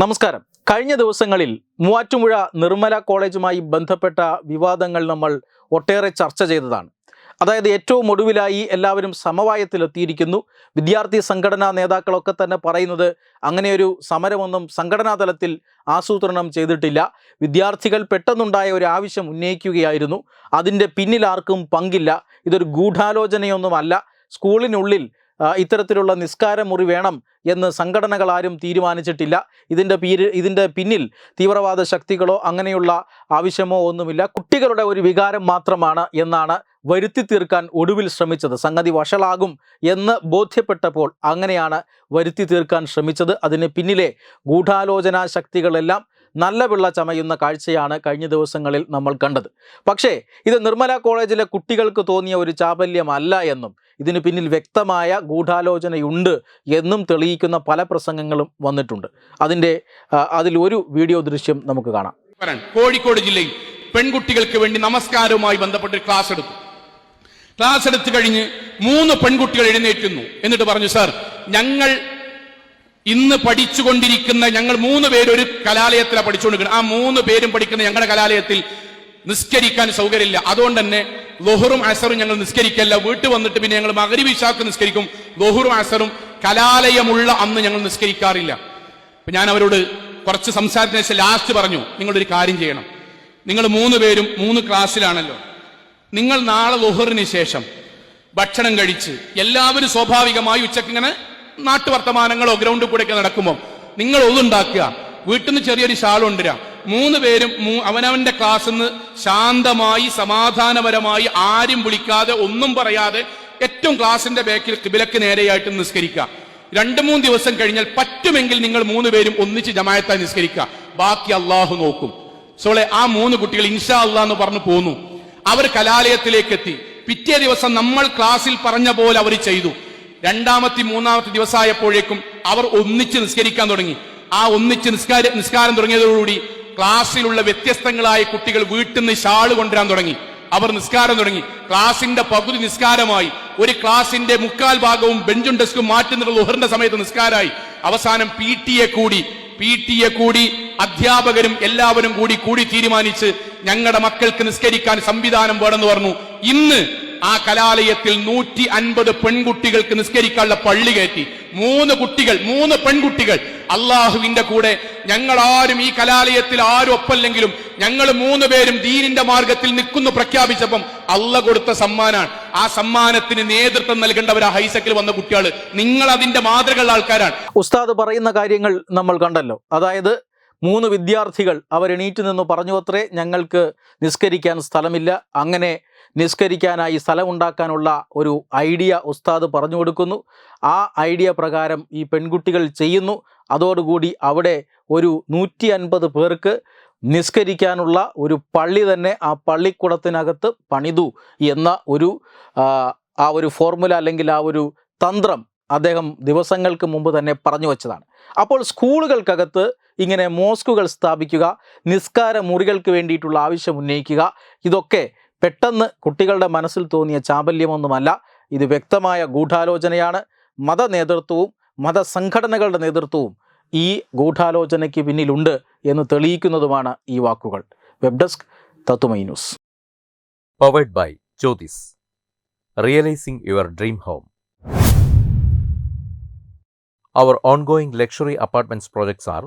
നമസ്കാരം. കഴിഞ്ഞ ദിവസങ്ങളിൽ മൂവാറ്റുപുഴ നിർമ്മല കോളേജുമായി ബന്ധപ്പെട്ട വിവാദങ്ങൾ നമ്മൾ ഒട്ടേറെ ചർച്ച ചെയ്തതാണ്. അതായത് ഏറ്റവും ഒടുവിലായി എല്ലാവരും സമവായത്തിലെത്തിയിരിക്കുന്നു. വിദ്യാർത്ഥി സംഘടനാ നേതാക്കളൊക്കെ തന്നെ പറയുന്നത് അങ്ങനെയൊരു സമരമൊന്നും സംഘടനാ തലത്തിൽ ആസൂത്രണം ചെയ്തിട്ടില്ല. വിദ്യാർത്ഥികൾ പെട്ടെന്നുണ്ടായ ഒരു ആവശ്യം ഉന്നയിക്കുകയായിരുന്നു. അതിന്റെ പിന്നിൽ ആർക്കും പങ്കില്ല. ഇതൊരു ഗൂഢാലോചനയൊന്നുമല്ല. സ്കൂളിനുള്ളിൽ ഇത്തരത്തിലുള്ള നിസ്കാരമുറി വേണം എന്ന് സംഘടനകൾ ആരും തീരുമാനിച്ചിട്ടില്ല. ഇതിന്റെ പീര് ഇതിന്റെ പിന്നിൽ തീവ്രവാദ ശക്തികളോ അങ്ങനെയുള്ള ആവശ്യമോ ഒന്നുമില്ല. കുട്ടികളുടെ ഒരു വികാരം മാത്രമാണ് എന്നാണ് വരുത്തി തീർക്കാൻ ഒടുവിൽ ശ്രമിച്ചത്. സംഗതി വഷളാകും എന്ന് ബോധ്യപ്പെട്ടപ്പോൾ അങ്ങനെയാണ് വരുത്തി തീർക്കാൻ ശ്രമിച്ചത്. അതിന് പിന്നിലെ ഗൂഢാലോചനാ ശക്തികളെല്ലാം നല്ല പിള്ള ചമയുന്ന കാഴ്ചയാണ് കഴിഞ്ഞ ദിവസങ്ങളിൽ നമ്മൾ കണ്ടത്. പക്ഷേ ഇത് നിർമ്മല കോളേജിലെ കുട്ടികൾക്ക് തോന്നിയ ഒരു ചാബല്യമല്ല എന്നും ഇതിന് പിന്നിൽ വ്യക്തമായ ഗൂഢാലോചനയുണ്ട് എന്നും തെളിയിക്കുന്ന പല പ്രസംഗങ്ങളും വന്നിട്ടുണ്ട്. അതിന്റെ അതിൽ ഒരു വീഡിയോ ദൃശ്യം നമുക്ക് കാണാം. കോഴിക്കോട് ജില്ലയിൽ പെൺകുട്ടികൾക്ക് വേണ്ടി നമസ്കാരവുമായി ബന്ധപ്പെട്ട് ക്ലാസ് എടുത്തു. ക്ലാസ് എടുത്തു കഴിഞ്ഞ് മൂന്ന് പെൺകുട്ടികൾ എഴുന്നേറ്റുന്നു എന്നിട്ട് പറഞ്ഞു സാർ ഞങ്ങൾ ഇന്ന് പഠിച്ചുകൊണ്ടിരിക്കുന്ന ഞങ്ങൾ മൂന്ന് പേര് ഒരു കലാലയത്തിലാണ് പഠിച്ചുകൊണ്ടിരിക്കുന്നത്. ആ മൂന്ന് പേരും പഠിക്കുന്ന ഞങ്ങളുടെ കലാലയത്തിൽ നിസ്കരിക്കാൻ സൗകര്യമില്ല. അതുകൊണ്ട് തന്നെ ലൊഹറും അസറും ഞങ്ങൾ നിസ്കരിക്കല്ല. വീട്ടിൽ വന്നിട്ട് പിന്നെ ഞങ്ങൾ മകരി വിശാക്ക് നിസ്കരിക്കും. ലൊഹറും അസറും കലാലയമുള്ള അന്ന് ഞങ്ങൾ നിസ്കരിക്കാറില്ല. അപ്പൊ ഞാൻ അവരോട് കുറച്ച് സംസാരത്തിന് ശേഷം ലാസ്റ്റ് പറഞ്ഞു നിങ്ങളൊരു കാര്യം ചെയ്യണം. നിങ്ങൾ മൂന്ന് പേരും മൂന്ന് ക്ലാസ്സിലാണല്ലോ. നിങ്ങൾ നാളെ ലൊഹറിന് ശേഷം ഭക്ഷണം കഴിച്ച് എല്ലാവരും സ്വാഭാവികമായി ഉച്ചയ്ക്ക് ഇങ്ങനെ നാട്ടുവർത്തമാനങ്ങളോ ഗ്രൗണ്ടിൽ കൂടെ ഒക്കെ നടക്കുമ്പോൾ നിങ്ങൾ ഒതുണ്ടാക്കുക. വീട്ടിൽ നിന്ന് ചെറിയൊരു ഷാൾ മൂന്ന് പേരും അവനവന്റെ ക്ലാസ്സിൽ നിന്ന് ശാന്തമായി സമാധാനപരമായി ആരും വിളിക്കാതെ ഒന്നും പറയാതെ ഏറ്റവും ക്ലാസിന്റെ ബാക്കിൽ കിബിലക്ക് നേരെയായിട്ട് നിസ്കരിക്കുക. രണ്ടു മൂന്ന് ദിവസം കഴിഞ്ഞാൽ പറ്റുമെങ്കിൽ നിങ്ങൾ മൂന്ന് പേരും ഒന്നിച്ച് ജമായത്തായി നിസ്കരിക്കുക. ബാക്കി അള്ളാഹു നോക്കും. സോളെ ആ മൂന്ന് കുട്ടികൾ ഇൻഷാ അള്ളാഹ് എന്ന് പറഞ്ഞു പോന്നു. അവർ കലാലയത്തിലേക്ക് എത്തി. പിറ്റേ ദിവസം നമ്മൾ ക്ലാസ്സിൽ പറഞ്ഞ പോലെ അവർ ചെയ്തു. രണ്ടാമത്തെ മൂന്നാമത്തെ ദിവസമായപ്പോഴേക്കും അവർ ഒന്നിച്ച് നിസ്കരിക്കാൻ തുടങ്ങി. ആ ഒന്നിച്ച് നിസ്കാര നിസ്കാരം തുടങ്ങിയതോടുകൂടി ക്ലാസ്സിലുള്ള വ്യത്യസ്തങ്ങളായ കുട്ടികൾ വീട്ടിൽ നിന്ന് ഷാൾ കൊണ്ടുവരാൻ തുടങ്ങി. അവർ നിസ്കാരം തുടങ്ങി. ക്ലാസിന്റെ പകുതി നിസ്കാരമായി. ഒരു ക്ലാസിന്റെ മുക്കാൽ ഭാഗവും ബെഞ്ചും ഡെസ്കും മാറ്റുന്നുള്ള ലുഹറിന്റെ സമയത്ത് നിസ്കാരമായി. അവസാനം പി ടി എ കൂടി. പി ടി എ കൂടി അധ്യാപകരും എല്ലാവരും കൂടി കൂടി തീരുമാനിച്ച് ഞങ്ങളുടെ മക്കൾക്ക് നിസ്കരിക്കാൻ സംവിധാനം വേണമെന്ന് പറഞ്ഞു. ഇന്ന് ആ കലാലയത്തിൽ നൂറ്റി അൻപത് പെൺകുട്ടികൾക്ക് നിസ്കരിക്കാനുള്ള പള്ളി കയറ്റി. മൂന്ന് കുട്ടികൾ മൂന്ന് പെൺകുട്ടികൾ. അള്ളാഹുവിന്റെ കൂടെ ഞങ്ങൾ ആരും ഈ കലാലയത്തിൽ ആരും ഒപ്പല്ലെങ്കിലും ഞങ്ങൾ മൂന്ന് പേരും ദീനിന്റെ മാർഗത്തിൽ നിൽക്കുന്നു പ്രഖ്യാപിച്ചപ്പം അള്ള കൊടുത്ത സമ്മാനാണ്. ആ സമ്മാനത്തിന് നേതൃത്വം നൽകേണ്ടവർ ആ ഹൈസക്കിൽ വന്ന കുട്ടികൾ നിങ്ങൾ അതിന്റെ മാതൃകയുള്ള ആൾക്കാരാണ്. ഉസ്താദ് പറയുന്ന കാര്യങ്ങൾ നമ്മൾ കണ്ടല്ലോ. അതായത് മൂന്ന് വിദ്യാർത്ഥികൾ അവർ എണീറ്റ് നിന്ന് പറഞ്ഞു അത്രേ ഞങ്ങൾക്ക് നിസ്കരിക്കാൻ സ്ഥലമില്ല. അങ്ങനെ നിസ്കരിക്കാനായി സ്ഥലമുണ്ടാക്കാനുള്ള ഒരു ഐഡിയ ഉസ്താദ് പറഞ്ഞു കൊടുക്കുന്നു. ആ ഐഡിയ പ്രകാരം ഈ പെൺകുട്ടികൾ ചെയ്യുന്നു. അതോടുകൂടി അവിടെ ഒരു നൂറ്റി അൻപത് പേർക്ക് നിസ്കരിക്കാനുള്ള ഒരു പള്ളി തന്നെ ആ പള്ളിക്കുടത്തിനകത്ത് പണിതു എന്ന ഒരു ആ ഒരു ഫോർമുല അല്ലെങ്കിൽ ആ ഒരു തന്ത്രം അദ്ദേഹം ദിവസങ്ങൾക്ക് മുമ്പ് തന്നെ പറഞ്ഞു വച്ചതാണ്. അപ്പോൾ സ്കൂളുകൾക്കകത്ത് ഇങ്ങനെ മോസ്കുകൾ സ്ഥാപിക്കുക നിസ്കാര മുറികൾക്ക് വേണ്ടിയിട്ടുള്ള ആവശ്യം ഉന്നയിക്കുക. ഇതൊക്കെ പെട്ടെന്ന് കുട്ടികളുടെ മനസ്സിൽ തോന്നിയ ചാബല്യമൊന്നുമല്ല. ഇത് വ്യക്തമായ ഗൂഢാലോചനയാണ്. മത നേതൃത്വവും മതസംഘടനകളുടെ നേതൃത്വവും ഈ ഗൂഢാലോചനയ്ക്ക് പിന്നിലുണ്ട് എന്ന് തെളിയിക്കുന്നതുമാണ് ഈ വാക്കുകൾ. വെബ് ഡെസ്ക് തത്തുമൈ news. Powered by Jyothis realising your dream home. Our ongoing luxury apartments projects are